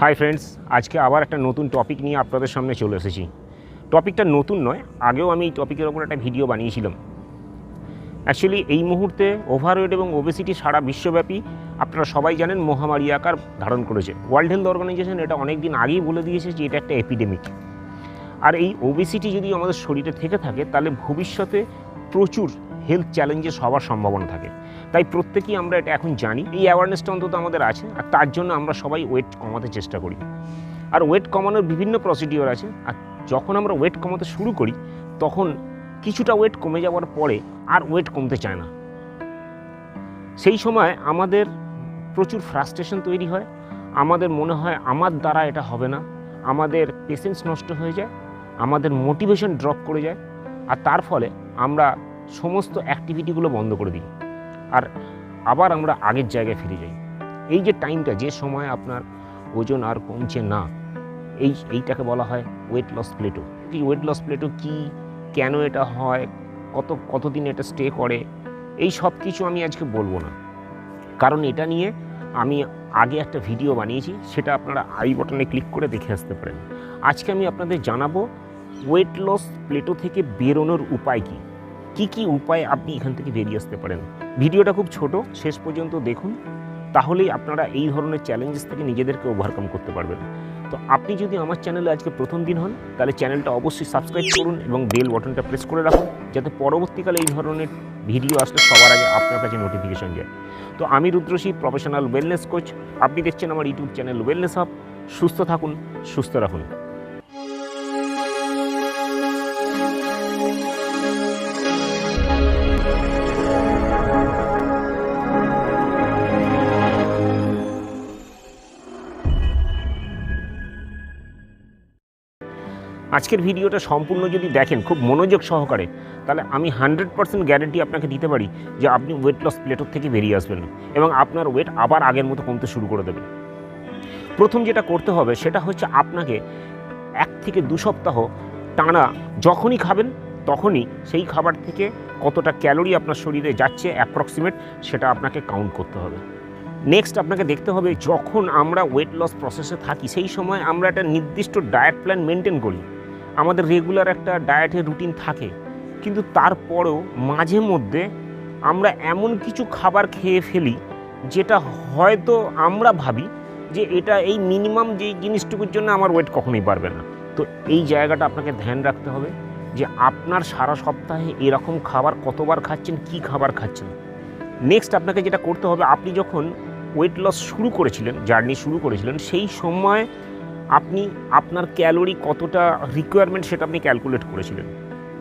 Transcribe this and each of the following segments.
Hi friends আজকে আবার একটা নতুন টপিক নিয়ে আপনাদের সামনে চলে এসেছি। টপিকটা নতুন নয়, আগেও আমি এই টপিকের ওপর একটা ভিডিও বানিয়েছিলাম। অ্যাকচুয়ালি এই মুহূর্তে ওভারওয়েট এবং ওবেসিটি সারা বিশ্বব্যাপী আপনারা সবাই জানেন মহামারী আকার ধারণ করেছে। ওয়ার্ল্ড হেলথ অর্গানাইজেশন এটা অনেক দিন আগেই বলে দিয়েছে যে এটা একটা এপিডেমিক আর এই ওবেসিটি যদি আমাদের শরীরে থেকে থাকে, তাহলে ভবিষ্যতে প্রচুর হেলথ চ্যালেঞ্জেস হওয়ার সম্ভাবনা থাকে। তাই প্রত্যেকেই আমরা এটা এখন জানি। এই অ্যাওয়ারনেসটা অন্তত আমাদের আছে, আর তার জন্য আমরা সবাই ওয়েট কমাতে চেষ্টা করি। আর ওয়েট কমানোর বিভিন্ন প্রসিডিওর আছে, আর যখন আমরা ওয়েট কমাতে শুরু করি, তখন কিছুটা ওয়েট কমে যাওয়ার পরে আর ওয়েট কমতে চায় না। সেই সময় আমাদের প্রচুর ফ্রাস্ট্রেশন তৈরি হয়, আমাদের মনে হয় আমার দ্বারা এটা হবে না, আমাদের পেশেন্স নষ্ট হয়ে যায়, আমাদের মোটিভেশন ড্রপ করে যায়, আর তার ফলে আমরা সমস্ত অ্যাক্টিভিটিগুলো বন্ধ করে দিই। আর আবার আমরা আগের জায়গায় ফিরে যাই। এই যে টাইমটা যে সময় আপনার ওজন আর কমছে না, এই, এইটাকে বলা হয় ওয়েট লস প্লেটো এই ওয়েট লস প্লেটো কী, কেন এটা হয়, কত, কতদিন এটা স্টে করে, এই সব কিছু আমি আজকে বলব না। কারণ এটা নিয়ে আমি আগে একটা ভিডিও বানিয়েছি, সেটা আপনারা আই বটনে ক্লিক করে দেখে আসতে পারেন। আজকে আমি আপনাদের জানাব ওয়েট লস প্লেটো থেকে বেরোনোর উপায় কী। কী কী উপায়ে আপনি এখান থেকে বেরিয়ে আসতে পারেন? ভিডিওটা খুব ছোট, শেষ পর্যন্ত দেখুন। তাহলেই আপনারা এই ধরনের চ্যালেঞ্জেস থেকে নিজেদেরকে ওভারকাম করতে পারবেন। তো আপনি যদি আমার চ্যানেলে আজকে প্রথম দিন হন, তাহলে চ্যানেলটা অবশ্যই সাবস্ক্রাইব করুন এবং বেল বটনটা প্রেস করে রাখুন, যাতে পরবর্তীকালে এই ধরনের ভিডিও আসলে সবার আগে আপনার কাছে নোটিফিকেশন যায়। তো আমি রুদ্রশী প্রফেশনাল ওয়েলনেস কোচ আপনি দেখছেন আমার ইউটিউব চ্যানেল ওয়েলনেস হাব সুস্থ থাকুন, সুস্থ রাখুন। আজকের ভিডিওটা সম্পূর্ণ যদি দেখেন খুব মনোযোগ সহকারে, তাহলে আমি হান্ড্রেড পার্সেন্ট গ্যারেন্টি আপনাকে দিতে পারি যে আপনি ওয়েট লস প্লেটোর থেকে বেরিয়ে আসবেন এবং আপনার ওয়েট আবার আগের মতো কমতে শুরু করে দেবেন। প্রথম যেটা করতে হবে সেটা হচ্ছে আপনাকে এক থেকে দু সপ্তাহ টানা যখনই খাবেন তখনই সেই খাবার থেকে কতটা ক্যালোরি আপনার শরীরে যাচ্ছে অ্যাপ্রক্সিমেট সেটা আপনাকে কাউন্ট করতে হবে। নেক্সট আপনাকে দেখতে হবে যখন আমরা ওয়েট লস প্রসেসে থাকি সেই সময় আমরা একটা নির্দিষ্ট ডায়েট প্ল্যান মেনটেন করি। আমাদের রেগুলার একটা ডায়েটের রুটিন থাকে। কিন্তু তারপরেও মাঝে মধ্যে আমরা এমন কিছু খাবার খেয়ে ফেলি, যেটা হয়তো আমরা ভাবি যে এটা এই মিনিমাম যেই জিনিসটুকুর জন্য আমার ওয়েট কখনোই পারবে না। তো এই জায়গাটা আপনাকে ধ্যান রাখতে হবে যে আপনার সারা সপ্তাহে এরকম খাবার কতবার খাচ্ছেন, কি খাবার খাচ্ছেন। নেক্সট আপনাকে যেটা করতে হবে, আপনি যখন ওয়েট লস শুরু করেছিলেন জার্নি শুরু করেছিলেন, সেই সময় আপনি আপনার ক্যালোরি কতটা রিকোয়ারমেন্ট সেটা আপনি ক্যালকুলেট করেছিলেন।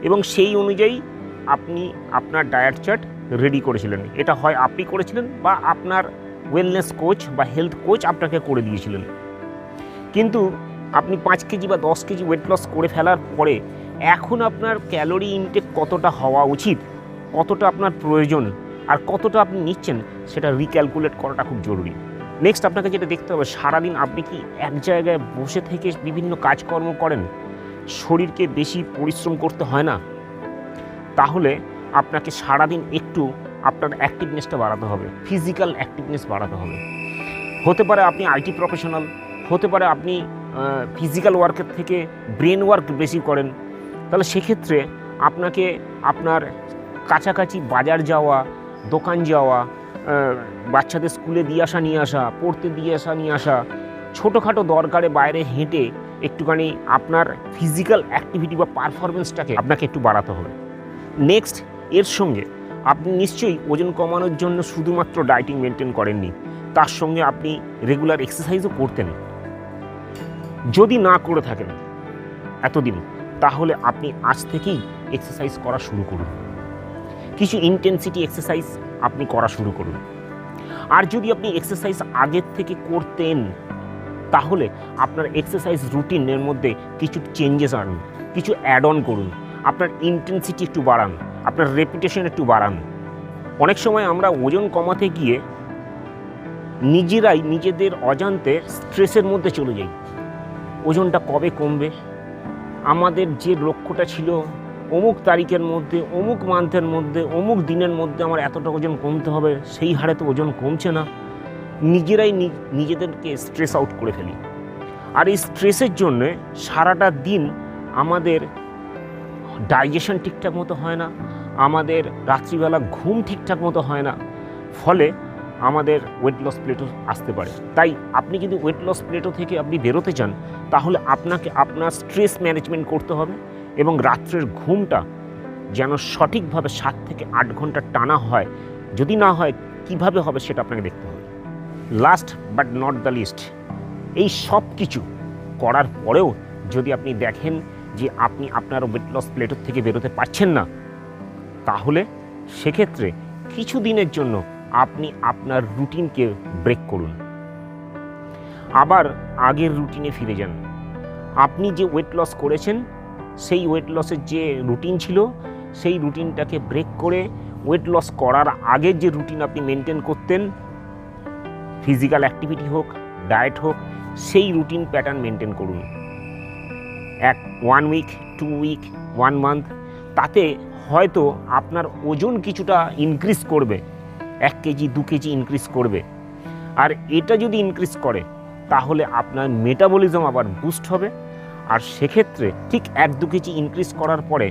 এবং সেই অনুযায়ী আপনি আপনার ডায়েট চার্ট রেডি করেছিলেন। এটা হয় আপনি করেছিলেন বা আপনার ওয়েলনেস কোচ বা হেলথ কোচ আপনাকে করে দিয়েছিলেন। কিন্তু আপনি পাঁচ কেজি বা দশ কেজি ওয়েট লস করে ফেলার পরে এখন আপনার ক্যালোরি ইনটেক কতটা হওয়া উচিত, কতটা আপনার প্রয়োজন আর কতটা আপনি নিচ্ছেন, সেটা রিক্যালকুলেট করাটা খুব জরুরি। নেক্সট আপনাকে যেটা দেখতে হবে, সারাদিন আপনি কি এক জায়গায় বসে থেকে বিভিন্ন কাজকর্ম করেন? শরীরকে বেশি পরিশ্রম করতে হয় না? তাহলে আপনাকে সারাদিন একটু আপনার অ্যাক্টিভনেসটা বাড়াতে হবে ফিজিক্যাল অ্যাক্টিভনেস বাড়াতে হবে। হতে পারে আপনি আইটি প্রফেশনাল হতে পারে আপনি ফিজিক্যাল ওয়ার্কের থেকে ব্রেন ওয়ার্ক বেশি করেন। তাহলে সেক্ষেত্রে আপনাকে আপনার কাছাকাছি বাজার যাওয়া, দোকান যাওয়া বাচ্চাদের স্কুলে দিয়ে আসা, নিয়ে আসা, পড়তে দিয়ে আসা, নিয়ে আসা, ছোটোখাটো দরকারে বাইরে হেঁটে একটুখানি আপনার ফিজিক্যাল অ্যাক্টিভিটি বা পারফরমেন্সটাকে আপনাকে একটু বাড়াতে হবে। নেক্সট এর সঙ্গে আপনি নিশ্চয়ই ওজন কমানোর জন্য শুধুমাত্র ডায়েটিং মেনটেন করেননি, তার সঙ্গে আপনি রেগুলার এক্সারসাইজও করতেন। যদি না করে থাকেন এতদিন, তাহলে আপনি আজ থেকেই এক্সারসাইজ করা শুরু করুন। কিছু ইন্টেন্সিটি এক্সারসাইজ আপনি করা শুরু করুন। আর যদি আপনি এক্সারসাইজ আগের থেকে করতেন, তাহলে আপনার এক্সারসাইজ রুটিনের মধ্যে কিছু চেঞ্জেস আনুন, কিছু অ্যাড অন করুন। আপনার ইন্টেন্সিটি একটু বাড়ান, আপনার রেপুটেশন একটু বাড়ান। অনেক সময় আমরা ওজন কমাতে গিয়ে নিজেরাই নিজেদের অজান্তে স্ট্রেসের মধ্যে চলে যাই। ওজনটা কবে কমবে? আমাদের যে লক্ষ্যটা ছিল অমুক তারিখের মধ্যে, অমুক মান্থের মধ্যে, অমুক দিনের মধ্যে আমার এতটা ওজন কমতে হবে, সেই হারে তো ওজন কমছে না। নিজেরাই নিজেদেরকে স্ট্রেস আউট করে ফেলি। আর এই স্ট্রেসের জন্যে সারাটা দিন আমাদের ডাইজেশন ঠিকঠাক মতো হয় না, আমাদের রাত্রিবেলা ঘুম ঠিকঠাক মতো হয় না, ফলে আমাদের ওয়েট লস প্লেটো আসতে পারে। তাই আপনি যদি ওয়েট লস প্লেটো থেকে আপনি বেরোতে চান, তাহলে আপনাকে আপনার স্ট্রেস ম্যানেজমেন্ট করতে হবে। এবং রাত্রের ঘুমটা যেন সঠিকভাবে সাত থেকে আট ঘণ্টা টানা হয়। যদি না হয়, কীভাবে হবে সেটা আপনাকে দেখতে হবে। Last but not the least এই সব কিছু করার পরেও যদি আপনি দেখেন যে আপনি আপনার ওয়েট লস প্লেটোর থেকে বেরোতে পারছেন না, তাহলে সেক্ষেত্রে কিছু দিনের জন্য আপনি আপনার রুটিনকে ব্রেক করুন। আবার আগের রুটিনে ফিরে যান। আপনি যে ওয়েট লস করেছেন সেই ওয়েট লসের যে রুটিন ছিল, সেই রুটিনটাকে ব্রেক করে ওয়েট লস করার আগের যে রুটিন আপনি মেনটেন করতেন ফিজিক্যাল অ্যাক্টিভিটি হোক ডায়েট হোক, সেই রুটিন প্যাটার্ন মেনটেন করুন। এক one week two week one month তাতে হয়তো আপনার ওজন কিছুটা ইনক্রিজ করবে, এক কেজি, দু কেজি ইনক্রিজ করবে। আর এটা যদি ইনক্রিজ করে, তাহলে আপনার মেটাবলিজম আবার বুস্ট হবে। আর সেক্ষেত্রে ঠিক এক দু কেজি ইনক্রিজ করার পরে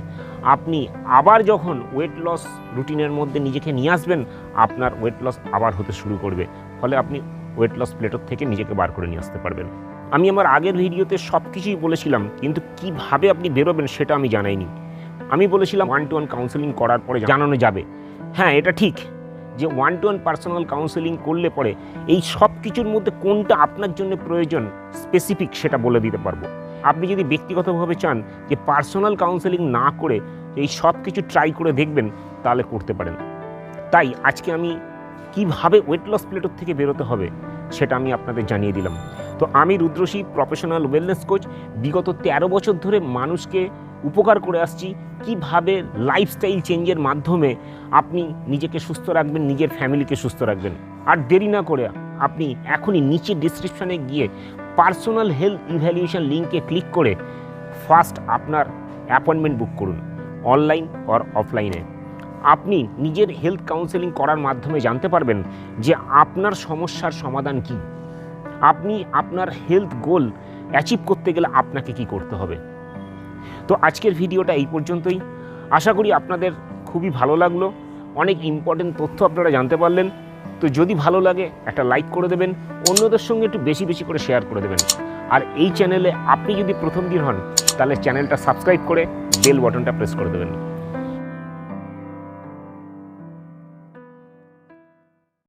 আপনি আবার যখন ওয়েট লস রুটিনের মধ্যে নিজেকে নিয়ে আসবেন, আপনার ওয়েট লস আবার হতে শুরু করবে। ফলে আপনি ওয়েট লস প্লেটোর থেকে নিজেকে বার করে নিয়ে আসতে পারবেন। আমি আমার আগের ভিডিওতে সব কিছুই বলেছিলাম, কিন্তু কীভাবে আপনি বেরোবেন সেটা আমি জানাইনি। আমি বলেছিলাম ওয়ান টু ওয়ান কাউন্সেলিং করার পরে জানানো যাবে। হ্যাঁ এটা ঠিক যে one to one personal counselling করলে পরে এই সব কিছুর মধ্যে কোনটা আপনার জন্য প্রয়োজন স্পেসিফিক সেটা বলে দিতে পারব। আপনি যদি ব্যক্তিগতভাবে চান যে পার্সোনাল কাউন্সেলিং না করে এই সব কিছু ট্রাই করে দেখবেন, তাহলে করতে পারেন। তাই আজকে আমি কীভাবে ওয়েট লস প্লেটোর থেকে বেরোতে হবে, সেটা আমি আপনাদের জানিয়ে দিলাম। তো আমি রুদ্রশী প্রফেশনাল ওয়েলনেস কোচ বিগত ১৩ বছর ধরে মানুষকে উপকার করে আসছি, কীভাবে লাইফস্টাইল চেঞ্জের মাধ্যমে আপনি নিজেকে সুস্থ রাখবেন, নিজের ফ্যামিলিকে সুস্থ রাখবেন। আর দেরি না করে আপনি এখনই নিচে ডিসক্রিপশানে গিয়ে পার্সোনাল হেলথ ইভ্যালুয়েশন লিঙ্কে ক্লিক করে ফার্স্ট আপনার অ্যাপয়েন্টমেন্ট বুক করুন, অনলাইন অর অফলাইনে। আপনি নিজের হেলথ কাউন্সেলিং করার মাধ্যমে জানতে পারবেন যে আপনার সমস্যার সমাধান কী। আপনি আপনার হেলথ গোল অ্যাচিভ করতে গেলে আপনাকে কি করতে হবে। তো আজকের ভিডিওটা এই পর্যন্তই। আশা করি আপনাদের খুবই ভালো লাগল। অনেক ইম্পর্টেন্ট তথ্য আপনারা জানতে পারলেন। তো যদি ভালো লাগে, একটা লাইক করে দেবেন, অন্যদের সঙ্গে একটু বেশি বেশি করে শেয়ার করে দেবেন। আর এই চ্যানেলে আপনি যদি প্রথম দিন হন, তাহলে চ্যানেলটা সাবস্ক্রাইব করে বেল বটনটা প্রেস করে দেবেন।